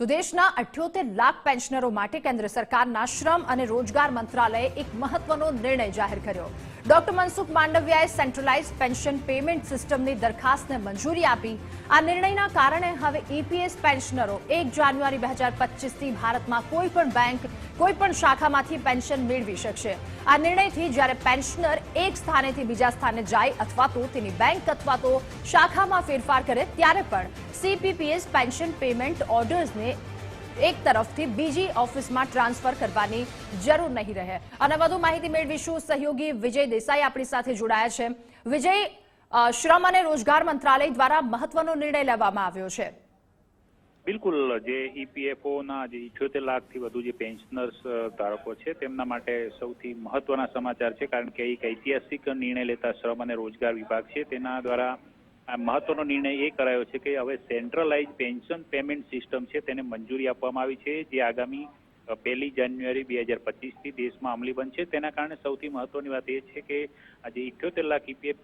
તો દેશના અઠ્યોતેર લાખ પેન્શનરો માટે કેન્દ્ર સરકારના શ્રમ અને રોજગાર મંત્રાલયે એક મહત્વનો નિર્ણય જાહેર કર્યો. ડોક્ટર મનસુખ માંડવિયાએ સેન્ટ્રલાઇઝ પેન્શન પેમેન્ટ સિસ્ટમની દરખાસ્તને મંજૂરી આપી. આ નિર્ણયના કારણે હવે ઈપીએસ પેન્શનરો એક જાન્યુઆરી બે હજાર પચીસથી ભારતમાં કોઈપણ બેંક કોઈપણ શાખામાંથી પેન્શન મેળવી શકશે. આ નિર્ણયથી જ્યારે પેન્શનર એક સ્થાનેથી બીજા સ્થાને જાય અથવા તો તેની બેંક અથવા તો શાખામાં ફેરફાર કરે ત્યારે પણ સીપીપીએસ પેન્શન પેમેન્ટ ઓર્ડર્સને એક તરફથી બીજી ઓફિસમાં ટ્રાન્સફર કરવાની જરૂર નહીં રહે. અને વધુ માહિતી મેળવીશું સહયોગી વિજય દેસાઈ આપણી સાથે જોડાયા છે. વિજય શ્રમ અને રોજગાર મંત્રાલય દ્વારા મહત્વનો નિર્ણય લેવામાં આવ્યો છે. બિલકુલ, જે ઈપીએફઓ ના જે ઇઠ્યોતેર લાખથી વધુ જે પેન્શનર્સ ધારકો છે, તેમના માટે સૌથી મહત્વના સમાચાર છે, કારણ કે એક ઐતિહાસિક નિર્ણય લેતા શ્રમ અને રોજગાર વિભાગ છે, તેના દ્વારા મહત્વનો નિર્ણય એ કરાયો છે કે હવે સેન્ટ્રલાઇઝ પેન્શન પેમેન્ટ સિસ્ટમ છે તેને મંજૂરી આપવામાં આવી છે. જે આગામી પહેલી જાન્યુઆરી બે હજાર પચીસથી દેશમાં અમલી બનશે. તેના કારણે સૌથી મહત્વની વાત એ છે કે આજે ઇઠ્યોતેર લાખ ઈપીએફ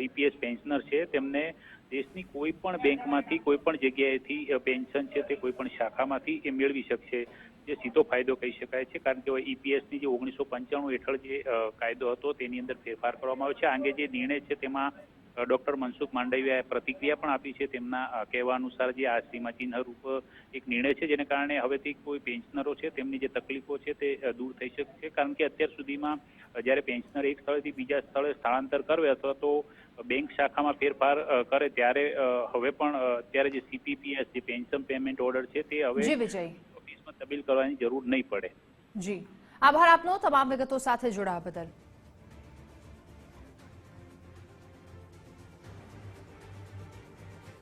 ઈપીએસ પેન્શનર છે. તેમને દેશની કોઈ પણ બેંકમાંથી, કોઈ પણ જગ્યાએથી પેન્શન છે તે કોઈ પણ શાખામાંથી એ મેળવી શકશે. જે સીધો ફાયદો કહી શકાય છે. કારણ કે ઈપીએસની જે ઓગણીસો પંચાણું હેઠળ જે કાયદો હતો તેની અંદર ફેરફાર કરવામાં આવ્યો છે. આ અંગે જે નિર્ણય છે તેમાં ડોક્ટર મનસુખ માંડવિયાએ પ્રતિક્રિયા પણ આપી છે તેમના કહેવા અનુસાર જે આ સીમાચિહ્ન રૂપ એક નિર્ણય છે જેને કારણે હવેથી કોઈ પેન્શનરો છે તેમની જે તકલીફો છે તે દૂર થઈ શકશે કારણ કે અત્યાર સુધીમાં જ્યારે પેન્શનર એક સ્થળેથી બીજા સ્થળે સ્થળાંતર કરે અથવા તો બેંક શાખામાં ફેરફાર કરે ત્યારે હવે પણ અત્યારે જે સીપીપીએસ જે પેન્શન પેમેન્ટ ઓર્ડર છે તે હવે ઓફિસમાં તબીલ કરવાની જરૂર નહીં પડે. જી. આભાર આપનો તમામ વિગતો સાથે જોડાવા બદલ.